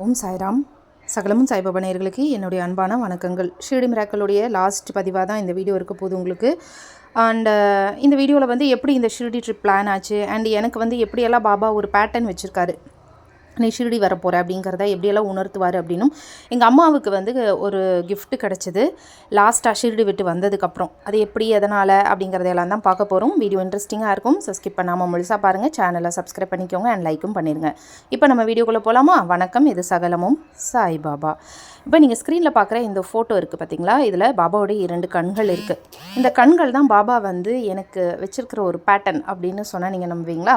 ஓம் சாய்ராம். சகலமும் சாய்பாபா நேர்களுக்கு என்னுடைய அன்பான வணக்கங்கள். ஷீடி மிராக்களுடைய லாஸ்ட் பதிவாக தான் இந்த வீடியோ இருக்க போகுது உங்களுக்கு. அண்ட் இந்த வீடியோவில் வந்து எப்படி இந்த ஷீரடி ட்ரிப் பிளான் ஆச்சு? அண்ட் எனக்கு வந்து எப்படியெல்லாம் பாபா ஒரு பேட்டர்ன் வச்சுருக்காரு? நீ ஷிரடி வரப்போகிற அப்படிங்கிறத எப்படியெல்லாம் உணர்த்துவார் அப்படின்னும் எங்கள் அம்மாவுக்கு வந்து ஒரு கிஃப்ட்டு கிடச்சிது. லாஸ்ட்டாக ஷிரடி விட்டு வந்ததுக்கப்புறம். அது எப்படி எதனால் அப்படிங்கிறதையெல்லாம் தான் பார்க்க போகிறோம் வீடியோ இன்ட்ரெஸ்டிங்காக இருக்கும். சப்ஸ்கிரைப் பண்ணாமல் முழுசாக பாருங்கள் சேனலை சப்ஸ்கிரைப் பண்ணிக்கோங்க அண்ட் லைக்கும் பண்ணிடுங்க இப்போ நம்ம வீடியோக்குள்ளே போகலாமா வணக்கம். இது சகலமும் சாய்பாபா இப்போ நீங்கள் ஸ்க்ரீனில் பார்க்குற இந்த ஃபோட்டோ இருக்குது பார்த்தீங்களா இதில் பாபாவுடைய இரண்டு கண்கள் இருக்குது இந்த கண்கள் தான் பாபா வந்து எனக்கு வச்சிருக்கிற ஒரு பேட்டர்ன் அப்படின்னு சொன்னால் நீங்கள் நம்புவீங்களா?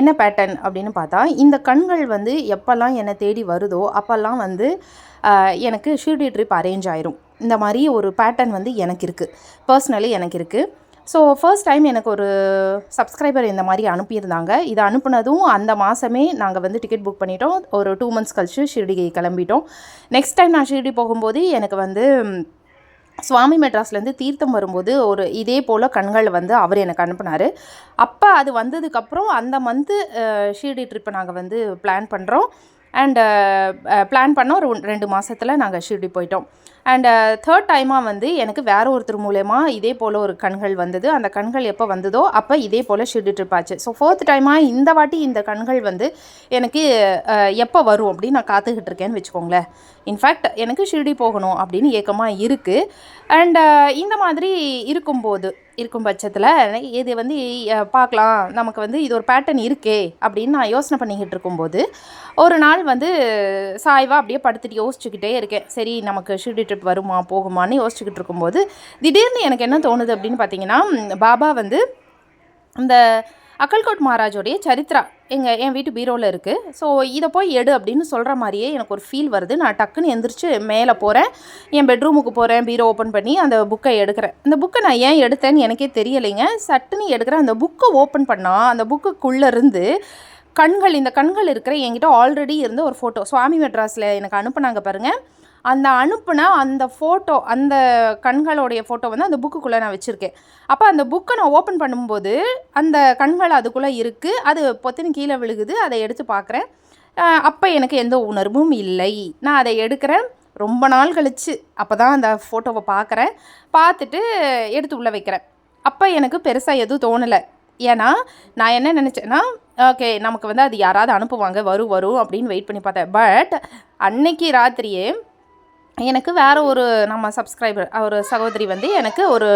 என்ன பேட்டர்ன் அப்படின்னு பார்த்தா இந்த கண்கள் வந்து எப்போல்லாம் என்னை தேடி வருதோ அப்போல்லாம் வந்து எனக்கு ஷீர்டி ட்ரிப் அரேஞ்ச் ஆயிரும். இந்த மாதிரி ஒரு பேட்டர்ன் வந்து எனக்கு இருக்குது பர்சனலி எனக்கு இருக்குது ஸோ ஃபர்ஸ்ட் டைம் எனக்கு ஒரு சப்ஸ்கிரைபர் இந்த மாதிரி அனுப்பியிருந்தாங்க. இதை அனுப்புனதும் அந்த மாதமே நாங்கள் வந்து டிக்கெட் புக் பண்ணிட்டோம். ஒரு டூ மந்த்ஸ் கழிச்சு ஷிரடி கிளம்பிட்டோம். நெக்ஸ்ட் டைம் நான் ஷிர்டி போகும்போது எனக்கு வந்து சுவாமி மெட்ராஸ்லேருந்து தீர்த்தம் வரும்போது ஒரு இதே போல் கண்கள் வந்து அவர் எனக்கு அனுப்புனார். அப்போ அது வந்ததுக்கப்புறம் அந்த மந்த்து ஷீர்டி ட்ரிப்பை நாங்கள் வந்து பிளான் பண்ணுறோம் அண்ட் பிளான் பண்ணோம். ஒரு ரெண்டு மாதத்தில் நாங்கள் ஷீர்டி போயிட்டோம். அண்ட் தேர்ட் டைமாக வந்து எனக்கு வேற ஒருத்தர் மூலயமா இதே போல் ஒரு கண்கள் வந்தது. அந்த கண்கள் எப்போ வந்ததோ அப்போ இதே போல் ஷிர்டி ஸோ ஃபோர்த் டைமாக இந்த வாட்டி இந்த கண்கள் வந்து எனக்கு எப்போ வரும் அப்படின்னு நான் காத்துக்கிட்டு இருக்கேன்னு வச்சுக்கோங்களேன் இன்ஃபேக்ட் எனக்கு ஷிர்டி போகணும் அப்படின்னு ஏக்கமாக இருக்குது அண்ட் இந்த மாதிரி இருக்கும்போது இருக்கும் பட்சத்தில் இது வந்து பார்க்கலாம் நமக்கு வந்து இது ஒரு பேட்டர்ன் இருக்கே அப்படின்னு நான் யோசனை பண்ணிக்கிட்டு இருக்கும்போது ஒரு நாள் வந்து சாய்வாக அப்படியே படுத்துட்டு யோசிச்சுக்கிட்டே இருக்கேன். சரி நமக்கு ஷிர்டி ட்ரிப் வருமா போகுமான்னு யோசிச்சுக்கிட்டு இருக்கும்போது திடீர்னு எனக்கு என்ன தோணுது அப்படின்னு பார்த்தீங்கன்னா பாபா வந்து இந்த அக்கல்கோட் மகாராஜோடைய சரித்ரா எங்கள் என் வீட்டு பீரோவில் இருக்குது ஸோ இதை போய் எடு அப்படின்னு சொல்கிற மாதிரியே எனக்கு ஒரு ஃபீல் வருது. நான் டக்குன்னு எந்திரிச்சு மேலே போகிறேன் என் பெட்ரூமுக்கு போகிறேன் பீரோ ஓப்பன் பண்ணி அந்த புக்கை எடுக்கிறேன். அந்த புக்கை நான் ஏன் எடுத்தேன்னு எனக்கே தெரியலைங்க. சட்டுன்னு எடுக்கிறேன் அந்த புக்கை ஓப்பன் பண்ணால் அந்த புக்குக்குள்ளேருந்து கண்கள் இந்த கண்கள் இருக்கிற என்கிட்ட ஆல்ரெடி இருந்த ஒரு ஃபோட்டோ சுவாமி மெட்ராஸில் எனக்கு அனுப்புனாங்க பாருங்கள் அந்த அனுப்புன அந்த ஃபோட்டோ அந்த கண்களோடைய ஃபோட்டோ வந்து அந்த புக்குக்குள்ளே நான் வச்சுருக்கேன். அப்போ அந்த புக்கை நான் ஓப்பன் பண்ணும்போது அந்த கண்கள் அதுக்குள்ளே இருக்குது அது பொத்தின்னு கீழே விழுகுது. அதை எடுத்து பார்க்குறேன் அப்போ எனக்கு எந்த உணர்வும் இல்லை. நான் அதை எடுக்கிறேன். ரொம்ப நாள் கழித்து அப்போ தான் அந்த ஃபோட்டோவை பார்க்குறேன் பார்த்துட்டு எடுத்து உள்ளே வைக்கிறேன். அப்போ எனக்கு பெருசாக எதுவும் தோணலை. ஏன்னா நான் என்ன நினச்சேன்னா ஓகே நமக்கு வந்து அது யாராவது அனுப்புவாங்க. வரும் வரும் அப்படின்னு வெயிட் பண்ணி பார்த்தேன். பட் அன்னைக்கு ராத்திரியே எனக்கு வேறு ஒரு நம்ம சப்ஸ்கிரைபர் ஒரு சகோதரி வந்து எனக்கு ஒரு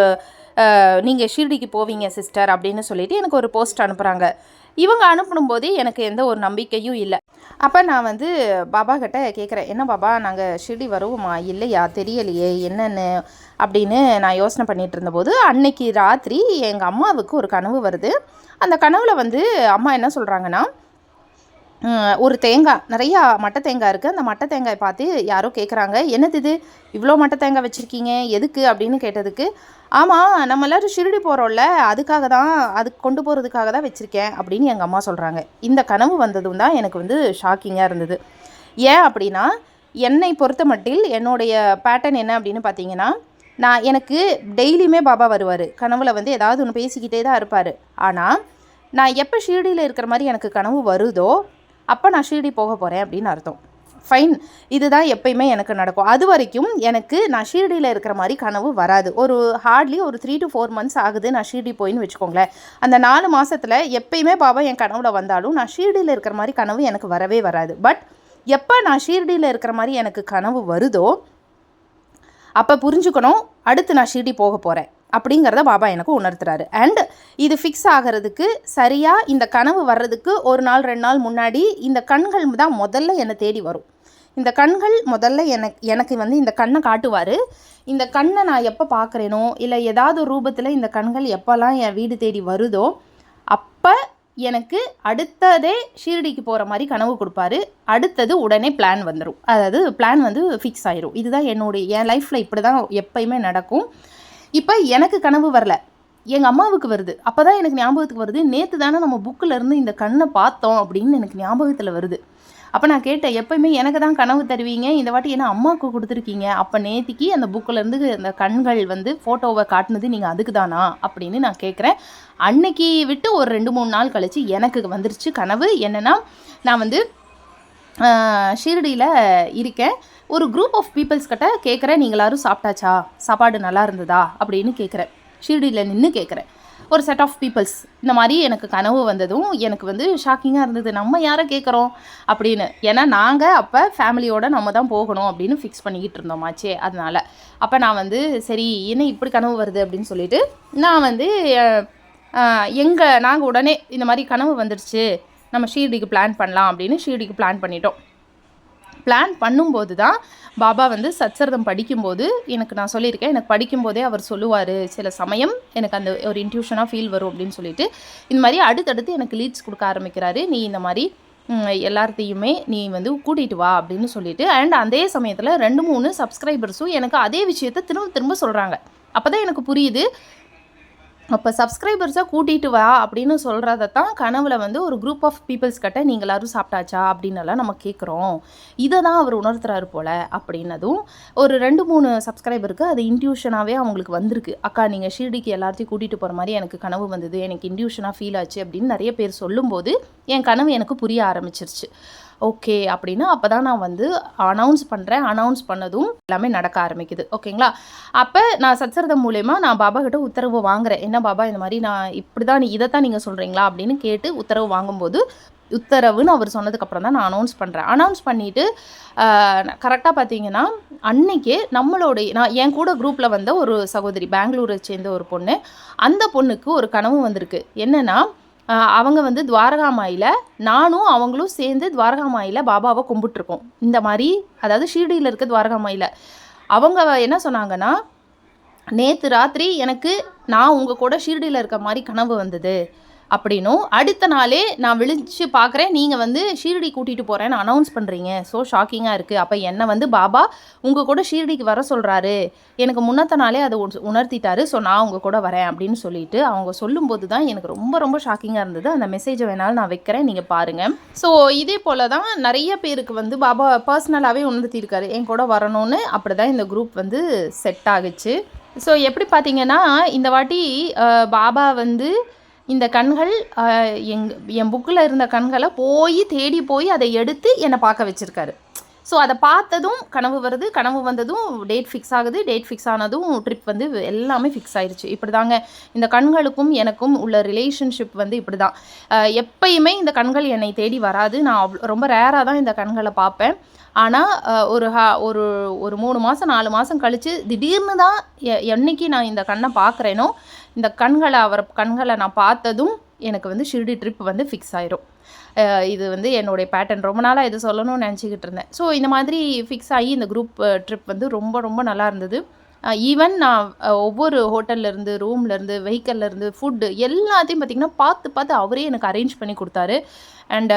நீங்கள் ஷீர்டிக்கு போவீங்க சிஸ்டர் அப்படின்னு சொல்லிட்டு எனக்கு ஒரு போஸ்ட் அனுப்புகிறாங்க இவங்க அனுப்பணும்போதே எனக்கு எந்த ஒரு நம்பிக்கையும் இல்லை. அப்போ நான் வந்து பாபா கிட்ட கேட்குறேன் என்ன பாபா நாங்கள் ஷிர்டி வருவோமா? இல்லையா? தெரியலையே என்னென்னு? அப்படின்னு நான் யோசனை பண்ணிட்டு இருந்தபோது அன்னைக்கு ராத்திரி எங்கள் அம்மாவுக்கு ஒரு கனவு வருது. அந்த கனவில் வந்து அம்மா என்ன சொல்கிறாங்கன்னா ஒரு தேங்காய் நிறையா மட்டை தேங்காய் இருக்குது அந்த மட்டை தேங்காய் பார்த்து யாரோ கேட்குறாங்க என்னது இது? இவ்வளோ மட்டை தேங்காய் வச்சுருக்கீங்க? எதுக்கு? அப்படின்னு கேட்டதுக்கு ஆமாம் நம்ம எல்லாரும் ஷிரடி போகிறோம்ல அதுக்காக தான் அதுக்கு கொண்டு போகிறதுக்காக தான் வச்சுருக்கேன் அப்படின்னு எங்கள் அம்மா சொல்கிறாங்க இந்த கனவு வந்ததும் தான் எனக்கு வந்து ஷாக்கிங்காக இருந்தது. ஏன் அப்படின்னா என்னை பொறுத்த மட்டில் என்னுடைய பேட்டர்ன் என்ன அப்படின்னு பார்த்தீங்கன்னா நான் எனக்கு டெய்லியுமே பாபா வருவார். கனவுல வந்து ஏதாவது ஒன்று பேசிக்கிட்டே தான் இருப்பார். ஆனால் நான் எப்போ ஷீர்டியில் இருக்கிற மாதிரி எனக்கு கனவு வருதோ அப்போ நான் ஷீர்டி போக போகிறேன் அப்படின்னு அர்த்தம். ஃபைன் இதுதான் எப்பயுமே எனக்கு நடக்கும். அது வரைக்கும் எனக்கு நான் ஷீர்டியில் இருக்கிற மாதிரி கனவு வராது. ஒரு ஹார்ட்லி ஒரு த்ரீ டு ஃபோர் மந்த்ஸ் ஆகுது நான் ஷீர்டி போயின்னு வச்சுக்கோங்களேன். அந்த நாலு மாதத்தில் எப்பயுமே பாபா என் கனவுல வந்தாலும் நான் ஷீர்டியில் இருக்கிற மாதிரி கனவு எனக்கு வரவே வராது. பட் எப்போ நான் ஷீர்டியில் இருக்கிற மாதிரி எனக்கு கனவு வருதோ அப்போ புரிஞ்சுக்கணும் அடுத்து நான் ஷீர்டி போக போகிறேன் அப்படிங்கிறத பாபா எனக்கு உணர்த்துறாரு. அண்ட் இது ஃபிக்ஸ் ஆகிறதுக்கு சரியாக இந்த கனவு வர்றதுக்கு ஒரு நாள் ரெண்டு நாள் முன்னாடி இந்த கண்கள் தான் முதல்ல என்னை தேடி வரும். இந்த கண்கள் முதல்ல எனக்கு எனக்கு வந்து இந்த கண்ணை காட்டுவார். இந்த கண்ணை நான் எப்போ பார்க்குறேனோ இல்லை ஏதாவது ஒரு ரூபத்தில் இந்த கண்கள் எப்போல்லாம் என் வீடு தேடி வருதோ அப்போ எனக்கு அடுத்ததே ஷீரடிக்கு போகிற மாதிரி கனவு கொடுப்பாரு. அடுத்தது உடனே பிளான் வந்துடும் அதாவது பிளான் வந்து ஃபிக்ஸ் ஆயிரும். இதுதான் என்னுடைய என் லைஃப்பில் இப்படி தான் எப்பயுமே நடக்கும். இப்போ எனக்கு கனவு வரல. எங்கள் அம்மாவுக்கு வருது. அப்போ தான் எனக்கு ஞாபகத்துக்கு வருது. நேற்று தானே நம்ம புக்கில் இருந்து இந்த கண்ணை பார்த்தோம் அப்படின்னு எனக்கு ஞாபகத்தில் வருது. அப்போ நான் கேட்டேன் எப்பயுமே எனக்கு தான் கனவு தருவீங்க. இந்த வாட்டி என்ன அம்மாவுக்கு கொடுத்துருக்கீங்க? அப்போ நேத்திக்கு அந்த புக்கிலேருந்து இருந்து அந்த கண்கள் வந்து ஃபோட்டோவை காட்டினது நீங்கள் அதுக்கு தானா? அப்படின்னு நான் கேட்குறேன் அன்னைக்கு விட்டு ஒரு ரெண்டு மூணு நாள் கழித்து எனக்கு வந்துருச்சு கனவு. என்னென்னா நான் வந்து ஷீரடியில் இருக்கேன். ஒரு குரூப் ஆஃப் பீப்புள்ஸ் கிட்ட கேட்குறேன் நீங்கள் எல்லாரும் சாப்பிட்டாச்சா? சாப்பாடு நல்லா இருந்ததா? அப்படின்னு கேட்குறேன் ஷீரடியில் நின்று கேட்குறேன் ஒரு செட் ஆஃப் பீப்புள்ஸ் இந்த மாதிரி எனக்கு கனவு வந்ததும் எனக்கு வந்து ஷாக்கிங்காக இருந்தது. நம்ம யாரை கேட்குறோம் அப்படின்னு. ஏன்னா நாங்கள் அப்போ ஃபேமிலியோடு நம்ம தான் போகணும் அப்படின்னு ஃபிக்ஸ் பண்ணிக்கிட்டு இருந்தோமாச்சே அதனால். அப்போ நான் வந்து சரி என்ன இப்படி கனவு வருது? அப்படின்னு சொல்லிட்டு நான் வந்து எங்கள் நாங்கள் உடனே இந்த மாதிரி கனவு வந்துடுச்சு நம்ம ஷீரடிக்கு பிளான் பண்ணலாம். அப்படின்னு ஷீரடிக்கு பிளான் பண்ணிட்டோம். பிளான் பண்ணும்போது தான் பாபா வந்து சத்சரதம் படிக்கும்போது எனக்கு நான் சொல்லியிருக்கேன். எனக்கு படிக்கும்போதே அவர் சொல்லுவார் சில சமயம் எனக்கு அந்த ஒரு இன்ட்யூஷனாக ஃபீல் வரும் அப்படின்னு சொல்லிட்டு. இந்த மாதிரி அடுத்தடுத்து எனக்கு லீட்ஸ் கொடுக்க ஆரம்பிக்கிறாரு. நீ இந்த மாதிரி எல்லாத்தையுமே நீ வந்து கூட்டிகிட்டு வா அப்படின்னு சொல்லிட்டு. அண்ட் அதே சமயத்தில் ரெண்டு மூணு சப்ஸ்கிரைபர்ஸும் எனக்கு அதே விஷயத்த திரும்ப திரும்ப சொல்கிறாங்க அப்போ தான் எனக்கு புரியுது அப்போ சப்ஸ்கிரைபர்ஸை கூட்டிகிட்டு வா அப்படின்னு சொல்கிறத தான் கனவில் வந்து ஒரு குரூப் ஆஃப் பீப்புள்ஸ் கிட்ட நீங்கள் எல்லோரும் சாப்பிட்டாச்சா அப்படின்னலாம் நம்ம கேட்குறோம் இதை தான் அவர் உணர்த்துறாரு போல் அப்படின்னதும் ஒரு ரெண்டு மூணு சப்ஸ்கிரைபருக்கு அது இன்ட்யூஷனாகவே அவங்களுக்கு வந்திருக்கு. அக்கா நீங்கள் ஷீர்டிக்கு எல்லாத்தையும் கூட்டிகிட்டு போகிற மாதிரி எனக்கு கனவு வந்தது. எனக்கு இன்ட்யூஷனாக ஃபீல் ஆச்சு அப்படின்னு நிறைய பேர் சொல்லும்போது என் கனவு எனக்கு புரிய ஆரம்பிச்சிருச்சு. ஓகே அப்படின்னு அப்போ தான் நான் வந்து அனௌன்ஸ் பண்ணுறேன் அனௌன்ஸ் பண்ணதும் எல்லாமே நடக்க ஆரம்பிக்குது. ஓகேங்களா? அப்போ நான் சச்சரதம் மூலயமா நான் பாபா கிட்ட உத்தரவு வாங்குறேன். என்ன பாபா இந்த மாதிரி நான் இப்படி தான் நீ இதை தான் நீங்கள் சொல்கிறீங்களா அப்படின்னு கேட்டு உத்தரவு வாங்கும்போது உத்தரவுன்னு அவர் சொன்னதுக்கப்புறம் தான் நான் அனௌன்ஸ் பண்ணுறேன் அனௌன்ஸ் பண்ணிவிட்டு கரெக்டாக பார்த்தீங்கன்னா அன்னைக்கே நம்மளுடைய நான் என் கூட குரூப்பில் வந்த ஒரு சகோதரி பெங்களூரை சேர்ந்த ஒரு பொண்ணு அந்த பொண்ணுக்கு ஒரு கனவு வந்திருக்கு. என்னென்னா அவங்க வந்து துவாரகாமாயில் நானும் அவங்களும் சேர்ந்து துவாரகாமாயில் பாபாவை கும்பிட்டுருக்கோம். இந்த மாதிரி அதாவது ஷீரடியில் இருக்க துவாரகாமாயில். அவங்க என்ன சொன்னாங்கன்னா நேற்று ராத்திரி எனக்கு நான் உங்கள் கூட ஷீரடியில் இருக்க மாதிரி கனவு வந்தது. அப்படின்னும். அடுத்த நாளே நான் விழிச்சு பார்க்குறேன். நீங்கள் வந்து ஷீரடி கூட்டிகிட்டு போகிறேன்னு அனௌன்ஸ் பண்ணுறீங்க ஸோ ஷாக்கிங்காக இருக்குது அப்போ என்னை வந்து பாபா உங்கள் கூட ஷீரடிக்கு வர சொல்கிறாரு எனக்கு முன்னத்த நாளே அதை உணர்த்திட்டாரு. ஸோ நான் உங்கள் கூட வரேன் அப்படின்னு சொல்லிட்டு அவங்க சொல்லும்போது தான் எனக்கு ரொம்ப ரொம்ப ஷாக்கிங்காக இருந்தது. அந்த மெசேஜை வேணாலும் நான் வைக்கிறேன். நீங்கள் பாருங்கள் ஸோ இதே போல் தான் நிறைய பேருக்கு வந்து பாபா பர்சனலாகவே உணர்த்தியிருக்காரு என் கூட வரணும்னு. அப்படி தான் இந்த குரூப் வந்து செட் ஆகுச்சு. ஸோ எப்படி பார்த்தீங்கன்னா இந்த வாட்டி பாபா வந்து இந்த கண்கள் எங் என் புக்கில் இருந்த கண்களை போய் தேடி போய் அதை எடுத்து என்னை பார்க்க வச்சுருக்காரு. ஸோ அதை பார்த்ததும் கனவு வருது கனவு வந்ததும் டேட் ஃபிக்ஸ் ஆகுது டேட் ஃபிக்ஸ் ஆனதும் ட்ரிப் வந்து எல்லாமே ஃபிக்ஸ் ஆயிடுச்சு இப்படி தாங்க இந்த கண்களுக்கும் எனக்கும் உள்ள ரிலேஷன்ஷிப் வந்து இப்படி தான் எப்பயுமே இந்த கண்கள் என்னை தேடி வராது. நான் அவ்வளோ ரொம்ப ரேராக தான் இந்த கண்களை பார்ப்பேன். ஆனால் ஒரு ஹா ஒரு ஒரு மூணு மாதம் நாலு மாதம் கழித்து திடீர்னு தான் எ- என்னைக்கு நான் இந்த கண்ணை பார்க்குறேனோ இந்த கண்களை அவர் கண்களை நான் பார்த்ததும் எனக்கு வந்து ஷிர்டி ட்ரிப் வந்து ஃபிக்ஸ் ஆயிரும். இது வந்து என்னுடைய பேட்டர்ன் ரொம்ப நாளாக இது சொல்லணும்னு நினச்சிக்கிட்டு இருந்தேன். ஸோ இந்த மாதிரி ஃபிக்ஸ் ஆகி இந்த குரூப் ட்ரிப் வந்து ரொம்ப ரொம்ப நல்லா இருந்தது. ஈவன் நான் ஒவ்வொரு ஹோட்டல்லேருந்து ரூம்லேருந்து வெஹிக்கல்லேருந்து ஃபுட்டு எல்லாத்தையும் பார்த்திங்கன்னா பார்த்து பார்த்து அவரே எனக்கு அரேஞ்ச் பண்ணி கொடுத்தாரு. அண்டு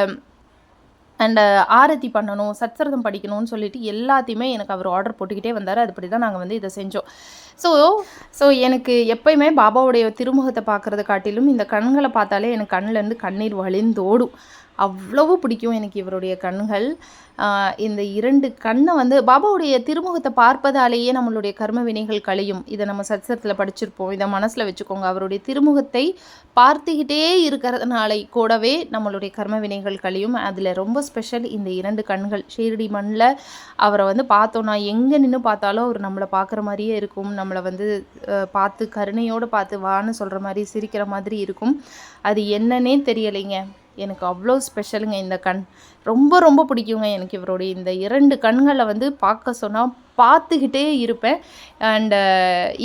அண்ட் ஆரத்தி பண்ணணும் சத்சரதம் படிக்கணும்னு சொல்லிட்டு எல்லாத்தையுமே எனக்கு அவர் ஆர்டர் போட்டுக்கிட்டே வந்தார். அதுபடி தான் நாங்கள் வந்து இதை செஞ்சோம். ஸோ ஸோ எனக்கு எப்பயுமே பாபாவுடைய திருமுகத்தை பார்க்குறத காட்டிலும் இந்த கண்களை பார்த்தாலே எனக்கு கண்ணிலேருந்து கண்ணீர் வழிந்தோடும். அவ்வளவு பிடிக்கும் எனக்கு இவருடைய கண்கள். இந்த இரண்டு கண்ணை வந்து பாபாவுடைய திருமுகத்தை பார்ப்பதாலேயே நம்மளுடைய கர்ம வினைகள் கழியும். இதை நம்ம சத்சரத்தில் படிச்சிருப்போம். இதை மனசில் வச்சுக்கோங்க. அவருடைய திருமுகத்தை பார்த்துக்கிட்டே இருக்கிறதுனால கூடவே நம்மளுடைய கர்ம வினைகள் கழியும். அதில் ரொம்ப ஸ்பெஷல் இந்த இரண்டு கண்கள். ஷீரடி மண்ணில் அவரை வந்து பார்த்தோன்னா எங்கே நின்று பார்த்தாலும் அவர் நம்மளை பார்க்குற மாதிரியே இருக்கும். நம்மளை வந்து பார்த்து கருணையோடு பார்த்து வான்னு சொல்கிற மாதிரி சிரிக்கிற மாதிரி இருக்கும். அது என்னன்னே தெரியலைங்க. எனக்கு அவ்வளோ ஸ்பெஷலுங்க. இந்த கண் ரொம்ப ரொம்ப பிடிக்குங்க எனக்கு இவருடைய இந்த இரண்டு கண்களை வந்து பார்க்க சொன்னால் பார்த்துக்கிட்டே இருப்பேன். அண்டு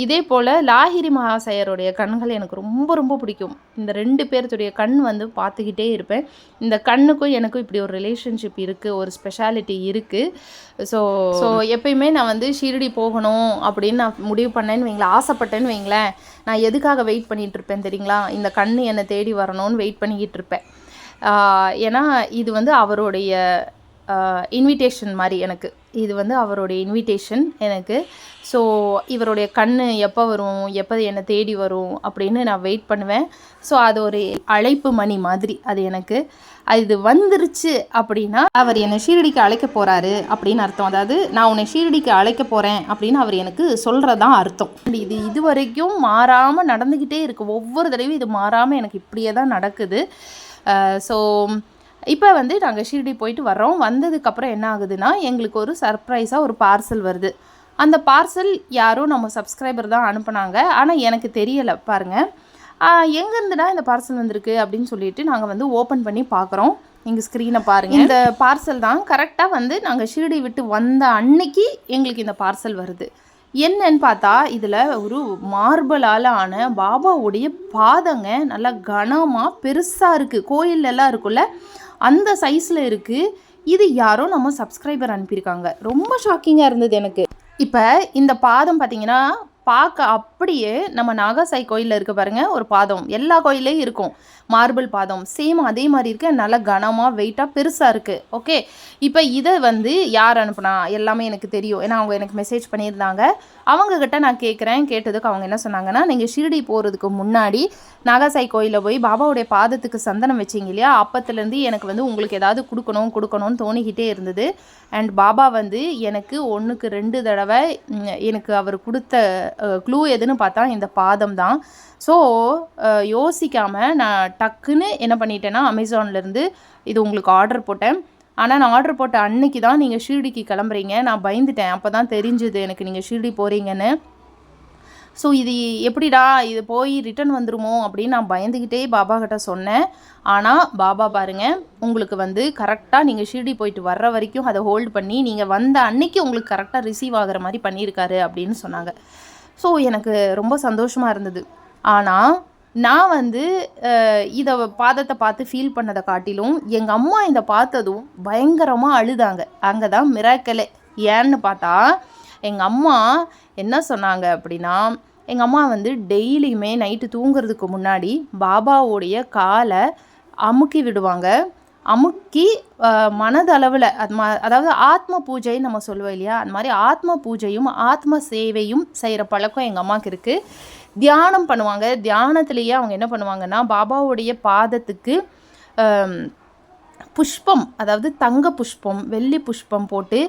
இதே போல் லாகிரி மகாசயருடைய கண்கள் எனக்கு ரொம்ப ரொம்ப பிடிக்கும். இந்த ரெண்டு பேர்த்துடைய கண் வந்து பார்த்துக்கிட்டே இருப்பேன். இந்த கண்ணுக்கும் எனக்கும் இப்படி ஒரு ரிலேஷன்ஷிப் இருக்குது ஒரு ஸ்பெஷாலிட்டி இருக்குது ஸோ ஸோ எப்பயுமே நான் வந்து ஷீரடி போகணும் அப்படின்னு நான் முடிவு பண்ணேன்னு வைங்களேன் ஆசைப்பட்டேன்னு வைங்களேன். நான் எதுக்காக வெயிட் பண்ணிகிட்டு இருப்பேன் தெரியுங்களா? இந்த கண் என்னை தேடி வரணும்னு வெயிட் பண்ணிக்கிட்டு இருப்பேன். ஏன்னா இது வந்து அவருடைய இன்விடேஷன் மாதிரி எனக்கு. இது வந்து அவருடைய இன்விடேஷன் எனக்கு. ஸோ இவருடைய கண் எப்போ வரும் எப்போ என்னை தேடி வரும் அப்படின்னு நான் வெயிட் பண்ணுவேன். ஸோ அது ஒரு அழைப்பு மணி மாதிரி அது எனக்கு. அது வந்துருச்சு அப்படின்னா அவர் என்னை ஷீரடிக்கு அழைக்க போகிறாரு அப்படின்னு அர்த்தம். அதாவது நான் உன்னை ஷீரடிக்கு அழைக்க போகிறேன் அப்படின்னு அவர் எனக்கு சொல்கிறதான் அர்த்தம். இது இது வரைக்கும் மாறாமல் நடந்துக்கிட்டே இருக்குது ஒவ்வொரு தடவையும் இது மாறாமல் எனக்கு இப்படியே தான் நடக்குது. ஸோ இப்போ வந்து நாங்கள் ஷீரடி போயிட்டு வர்றோம். வந்ததுக்கப்புறம் என்ன ஆகுதுன்னா எங்களுக்கு ஒரு சர்ப்ரைஸாக ஒரு பார்சல் வருது. அந்த பார்சல் யாரோ நம்ம சப்ஸ்கிரைபர் தான் அனுப்புனாங்க. ஆனால் எனக்கு தெரியலை பாருங்கள் எங்கேருந்துடா இந்த பார்சல் வந்திருக்கு அப்படின்னு சொல்லிட்டு நாங்கள் வந்து ஓப்பன் பண்ணி பார்க்குறோம் எங்கள் ஸ்க்ரீனை பாருங்கள் இந்த பார்சல் தான் கரெக்டாக வந்து நாங்கள் ஷீரடி விட்டு வந்த அன்னைக்கு எங்களுக்கு இந்த பார்சல் வருது. என்னன்னு பார்த்தா இதில் ஒரு மார்பலால் ஆன பாபாவுடைய பாதங்க நல்லா கனமாக பெருசாக இருக்குது கோயிலெல்லாம் இருக்குல்ல அந்த சைஸில் இருக்குது இது யாரோ நம்ம சப்ஸ்கிரைபர் அனுப்பியிருக்காங்க. ரொம்ப ஷாக்கிங்காக இருந்தது எனக்கு. இப்போ இந்த பாதம் பார்த்தீங்கன்னா பார்க்க அப்படியே நம்ம நாகசாய் கோயிலில் இருக்க பாருங்கள் ஒரு பாதம். எல்லா கோயிலையும் இருக்கும். மார்பிள் பாதம். சேம் அதே மாதிரி இருக்கு. நல்லா கனமாக வெயிட்டாக பெருசாக இருக்குது ஓகே இப்போ இதை வந்து யார் அனுப்புனா? எல்லாமே எனக்கு தெரியும். ஏன்னா அவங்க எனக்கு மெசேஜ் பண்ணியிருந்தாங்க. அவங்கக்கிட்ட நான் கேட்குறேன் கேட்டதுக்கு அவங்க என்ன சொன்னாங்கன்னா நீங்கள் ஷிரடி போகிறதுக்கு முன்னாடி நாகசாய் கோயிலில் போய் பாபாவுடைய பாதத்துக்கு சந்தனம் வச்சிங்க இல்லையா? அப்பத்துலேருந்து எனக்கு வந்து உங்களுக்கு ஏதாவது கொடுக்கணும் கொடுக்கணும்னு தோணிக்கிட்டே இருந்தது. அண்ட் பாபா வந்து எனக்கு ஒன்றுக்கு ரெண்டு தடவை எனக்கு அவர் கொடுத்த க்ளூ எதுன்னு பார்த்தா இந்த பாதம் தான். ஸோ யோசிக்காமல் நான் டக்குன்னு என்ன பண்ணிட்டேன்னா அமேசான்லேருந்து இது உங்களுக்கு ஆர்டர் போட்டேன். ஆனால் நான் ஆர்டர் போட்ட அன்னைக்கு தான் நீங்கள் ஷீரடிக்கு கிளம்புறீங்க. நான் பயந்துட்டேன். அப்போ தான் தெரிஞ்சுது எனக்கு நீங்கள் ஷீரடி போகிறீங்கன்னு ஸோ இது எப்படிடா இது போய் ரிட்டர்ன் வந்துருமோ அப்படின்னு நான் பயந்துக்கிட்டே பாபா கிட்ட சொன்னேன். ஆனால் பாபா பாருங்கள் உங்களுக்கு வந்து கரெக்டாக நீங்கள் ஷீரடி போயிட்டு வர்ற வரைக்கும் அதை ஹோல்ட் பண்ணி நீங்கள் வந்த அன்னைக்கு உங்களுக்கு கரெக்டாக ரிசீவ் ஆகிற மாதிரி பண்ணியிருக்காரு அப்படின்னு சொன்னாங்க. ஸோ எனக்கு ரொம்ப சந்தோஷமாக இருந்தது. ஆனால் நான் வந்து இதை பாதத்தை பார்த்து ஃபீல் பண்ணதை காட்டிலும் எங்கள் அம்மா இதை பார்த்ததும் பயங்கரமாக அழுதாங்க. அங்கே தான் மிராக்கலே ஏன்னு பார்த்தா எங்கள் அம்மா என்ன சொன்னாங்க அப்படின்னா எங்கள் அம்மா வந்து டெய்லியுமே நைட்டு தூங்குறதுக்கு முன்னாடி பாபாவுடைய காலை அமுக்கி விடுவாங்க. அமுக்கி மனதளவில் அது அதாவது ஆத்ம பூஜைன்னு நம்ம சொல்லுவோம் இல்லையா? அந்த மாதிரி ஆத்ம பூஜையும் ஆத்ம சேவையும் செய்கிற பழக்கம் எங்கள் அம்மாவுக்கு இருக்குது தியானம் பண்ணுவாங்க. தியானத்துலேயே அவங்க என்ன பண்ணுவாங்கன்னா பாபாவுடைய பாதத்துக்கு புஷ்பம் அதாவது தங்க புஷ்பம் வெள்ளி புஷ்பம் போட்டு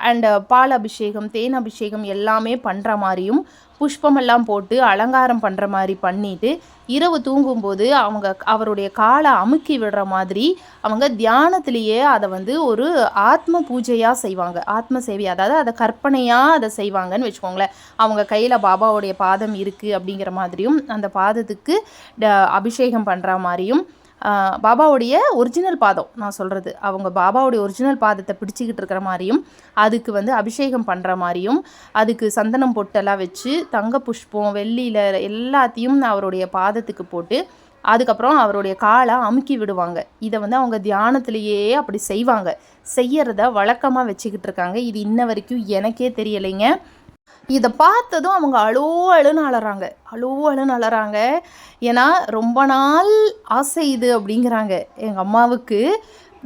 அண்ட் பால் அபிஷேகம் தேன் அபிஷேகம் எல்லாமே பண்ணுற மாதிரியும் புஷ்பமெல்லாம் போட்டு அலங்காரம் பண்ணுற மாதிரி பண்ணிட்டு இரவு தூங்கும்போது அவங்க அவருடைய காலை அமுக்கி விடுற மாதிரி அவங்க தியானத்திலேயே அதை வந்து ஒரு ஆத்ம பூஜையாக செய்வாங்க. ஆத்ம சேவை அதாவது அதை கற்பனையாக அதை செய்வாங்கன்னு வச்சுக்கோங்களேன். அவங்க கையில் பாபாவுடைய பாதம் இருக்குது அப்படிங்கிற மாதிரியும் அந்த பாதத்துக்கு ட- அபிஷேகம் பண்ணுற மாதிரியும் பாபாவுடைய ஒரிஜினல் பாதம் நான் சொல்கிறது அவங்க பாபாவுடைய ஒரிஜினல் பாதத்தை பிடிச்சிக்கிட்டு இருக்கிற மாதிரியும் அதுக்கு வந்து அபிஷேகம் பண்ணுற மாதிரியும் அதுக்கு சந்தனம் பொட்டெல்லாம் வச்சு தங்க புஷ்பம் வெள்ளியில் எல்லாத்தையும் அவருடைய பாதத்துக்கு போட்டு அதுக்கப்புறம் அவருடைய காலை அமுக்கி விடுவாங்க. இதை வந்து அவங்க தியானத்திலேயே அப்படி செய்வாங்க. செய்யறத வழக்கமாக வச்சுக்கிட்டு இருக்காங்க. இது இன்ன வரைக்கும் எனக்கே தெரியலைங்க. இதை பார்த்ததும் அவங்க அழோ அழுன்னு அழறாங்க அழோ அழுன்னு அழறாங்க ஏன்னா ரொம்ப நாள் ஆசை இது அப்படிங்கிறாங்க. எங்கள் அம்மாவுக்கு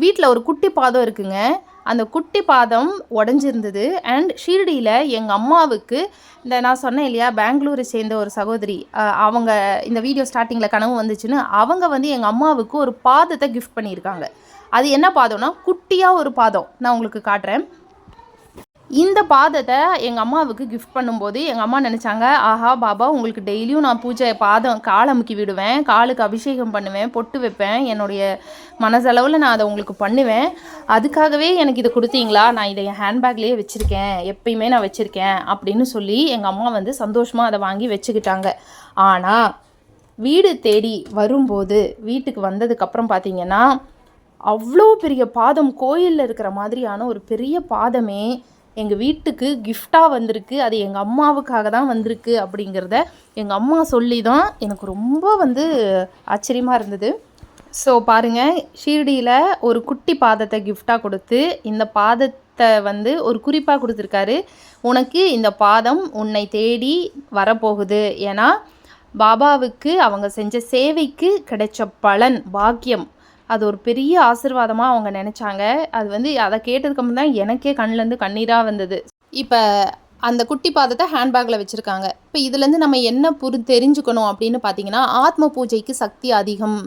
வீட்டில் ஒரு குட்டி பாதம் இருக்குங்க. அந்த குட்டி பாதம் உடஞ்சிருந்தது. அண்ட் ஷீரடியில் எங்கள் அம்மாவுக்கு இந்த நான் சொன்னேன் இல்லையா பெங்களூரை சேர்ந்த ஒரு சகோதரி அவங்க இந்த வீடியோ ஸ்டார்டிங்கில் கனவு வந்துச்சுன்னு அவங்க வந்து எங்கள் அம்மாவுக்கு ஒரு பாதத்தை கிஃப்ட் பண்ணியிருக்காங்க. அது என்ன பாதம்னா குட்டியாக ஒரு பாதம். நான் உங்களுக்கு காட்டுறேன். இந்த பாதத்தை எங்கள் அம்மாவுக்கு கிஃப்ட் பண்ணும்போது எங்கள் அம்மா நினச்சாங்க ஆஹா பாபா உங்களுக்கு டெய்லியும் நான் பூஜை பாதம் காலை அமுக்கி விடுவேன் காலுக்கு அபிஷேகம் பண்ணுவேன் பொட்டு வைப்பேன் என்னுடைய மனசளவில் நான் அதை உங்களுக்கு பண்ணுவேன். அதுக்காகவே எனக்கு இதை கொடுத்தீங்களா? நான் இதை என் ஹேண்ட்பேக்லேயே வச்சுருக்கேன் எப்பயுமே நான் வச்சுருக்கேன் அப்படின்னு சொல்லி எங்கள் அம்மா வந்து சந்தோஷமாக அதை வாங்கி வச்சுக்கிட்டாங்க. ஆனால் வீடு தேடி வரும்போது வீட்டுக்கு வந்ததுக்கப்புறம் பார்த்தீங்கன்னா அவ்வளோ பெரிய பாதம் கோயிலில் இருக்கிற மாதிரியான ஒரு பெரிய பாதமே எங்கள் வீட்டுக்கு கிஃப்டாக வந்திருக்கு. அது எங்கள் அம்மாவுக்காக தான் வந்திருக்கு அப்படிங்கிறத எங்கள் அம்மா சொல்லி தான் எனக்கு ரொம்ப வந்து ஆச்சரியமாக இருந்தது. ஸோ பாருங்கள் ஷீரடியில் ஒரு குட்டி பாதத்தை கிஃப்டாக கொடுத்து இந்த பாதத்தை வந்து ஒரு குறிப்பாக கொடுத்துருக்காரு. உனக்கு இந்த பாதம் உன்னை தேடி வரப்போகுது. ஏன்னா பாபாவுக்கு அவங்க செஞ்ச சேவைக்கு கிடைச்ச பலன் பாக்கியம் அது ஒரு பெரிய ஆசீர்வாதமாக அவங்க நினச்சாங்க. அது வந்து அதை கேட்டதுக்கு தான் எனக்கே கண்ணிலேருந்து கண்ணீராக வந்தது. இப்போ அந்த குட்டி பாதத்தை ஹேண்ட்பேக்கில் வச்சுருக்காங்க. இப்போ இதுலேருந்து நம்ம என்ன புரி தெரிஞ்சுக்கணும் அப்படின்னு பார்த்தீங்கன்னா ஆத்ம பூஜைக்கு சக்தி அதிகம்.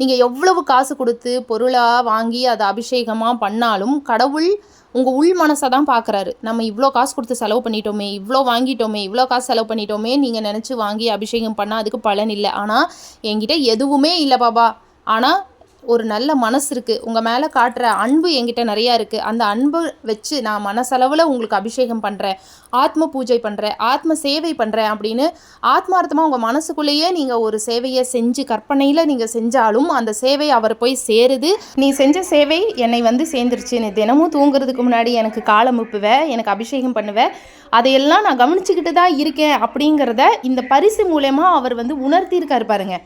நீங்கள் எவ்வளவு காசு கொடுத்து பொருளாக வாங்கி அதை அபிஷேகமாக பண்ணாலும் கடவுள் உங்கள் உள் மனசை தான் பார்க்குறாரு நம்ம இவ்வளோ காசு கொடுத்து செலவு பண்ணிட்டோமே இவ்வளோ வாங்கிட்டோமே இவ்வளோ காசு செலவு பண்ணிட்டோமே நீங்கள் நினச்சி வாங்கி அபிஷேகம் பண்ணால் அதுக்கு பலன் இல்லை. ஆனால் என்கிட்ட எதுவுமே இல்லை பாபா. ஆனால் ஒரு நல்ல மனசு இருக்குது உங்கள் மேலே காட்டுற அன்பு என்கிட்ட நிறையா இருக்குது அந்த அன்பு வச்சு நான் மனசளவில் உங்களுக்கு அபிஷேகம் பண்ணுறேன் ஆத்ம பூஜை பண்ணுறேன் ஆத்ம சேவை பண்ணுறேன் அப்படின்னு ஆத்மார்த்தமாக உங்கள் மனசுக்குள்ளேயே நீங்கள் ஒரு சேவையை செஞ்சு கற்பனையில் நீங்கள் செஞ்சாலும் அந்த சேவை அவர் போய் சேருது. நீ செஞ்ச சேவை என்னை வந்து சேர்ந்துருச்சு. நீ தினமும் தூங்குறதுக்கு முன்னாடி எனக்கு காலம் முப்புவ எனக்கு அபிஷேகம் பண்ணுவேன் அதையெல்லாம் நான் கவனிச்சுக்கிட்டு தான் இருக்கேன் அப்படிங்கிறத இந்த பரிசு மூலயமா அவர் வந்து உணர்த்தியிருக்காரு பாருங்கள்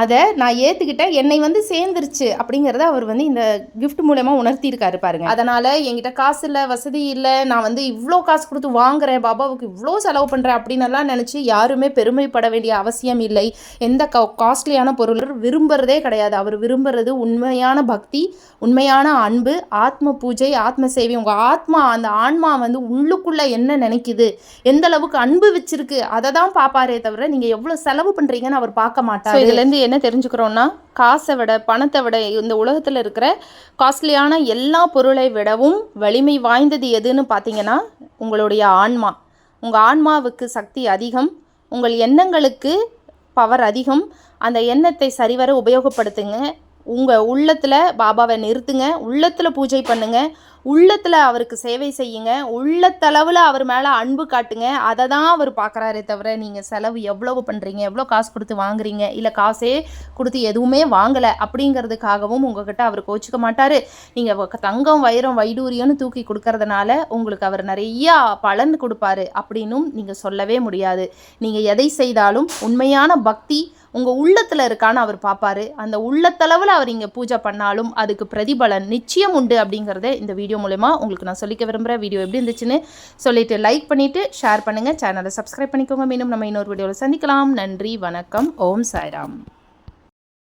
அதை நான் ஏற்றுக்கிட்டேன் என்னை வந்து சேர்ந்துருச்சு அப்படிங்கிறத அவர் வந்து இந்த கிஃப்ட் மூலயமா உணர்த்தியிருக்காரு பாருங்க. அதனால் என்கிட்ட காசு இல்லை வசதி இல்லை நான் வந்து இவ்வளோ காசு கொடுத்து வாங்குறேன் பாபாவுக்கு இவ்வளோ செலவு பண்ணுறேன் அப்படின்னெல்லாம் நினச்சி யாருமே பெருமைப்பட வேண்டிய அவசியம் இல்லை. எந்த காஸ்ட்லியான பொருள் விரும்புறதே கிடையாது. அவர் விரும்புறது உண்மையான பக்தி உண்மையான அன்பு ஆத்ம பூஜை ஆத்ம சேவை. உங்கள் ஆத்மா அந்த ஆன்மா வந்து உள்ளுக்குள்ளே என்ன நினைக்குது எந்த அளவுக்கு அன்பு வச்சிருக்கு அதை தான் பார்ப்பாரே தவிர நீங்கள் எவ்வளோ செலவு பண்ணுறீங்கன்னு அவர் பார்க்க மாட்டார். இதுலேருந்து என்ன தெரிஞ்சுக்கிறோன்னா காசை விட பணத்தை விட இந்த உலகத்தில் இருக்கிற காஸ்ட்லியான எல்லா பொருளை விடவும் வலிமை வாய்ந்தது எதுன்னு பார்த்தீங்கன்னா உங்களுடைய ஆன்மா. உங்கள் ஆன்மாவுக்கு சக்தி அதிகம் உங்கள் எண்ணங்களுக்கு பவர் அதிகம். அந்த எண்ணத்தை சரிவர உபயோகப்படுத்துங்க. உங்கள் உள்ளத்தில் பாபாவை நிறுத்துங்க. உள்ளத்தில் பூஜை பண்ணுங்கள் உள்ளத்தில் அவருக்கு சேவை செய்யுங்க. உள்ளத்தளவில் அவர் மேலே அன்பு காட்டுங்க. அதை தான் அவர் பார்க்குறாரே தவிர நீங்கள் செலவு எவ்வளவு பண்ணுறீங்க எவ்வளோ காசு கொடுத்து வாங்குறீங்க? இல்லை காசே கொடுத்து எதுவுமே வாங்கலை அப்படிங்கிறதுக்காகவும் உங்ககிட்ட அவர் கோச்சிக்க மாட்டார். நீங்கள் தங்கம் வைரம் வைடூரியம்னு தூக்கி கொடுக்கறதுனால உங்களுக்கு அவர் நிறையா பலன் கொடுப்பாரு. அப்படின்னும் நீங்கள் சொல்லவே முடியாது. நீங்கள் எதை செய்தாலும் உண்மையான பக்தி உங்கள் உள்ளத்தில் இருக்கான்னு அவர் பார்ப்பாரு அந்த உள்ளத்தளவில் அவர் இங்கே பூஜை பண்ணாலும் அதுக்கு பிரதிபலன் நிச்சயம் உண்டு அப்படிங்கிறத இந்த வீடியோ மூலயமா உங்களுக்கு நான் சொல்லிக்க விரும்புகிறேன் வீடியோ எப்படி இருந்துச்சுன்னு சொல்லிட்டு லைக் பண்ணிவிட்டு ஷேர் பண்ணுங்கள் சேனலை சப்ஸ்கிரைப் பண்ணிக்கோங்க. மீண்டும் நம்ம இன்னொரு வீடியோவில் சந்திக்கலாம். நன்றி வணக்கம். ஓம் சாய்ராம்.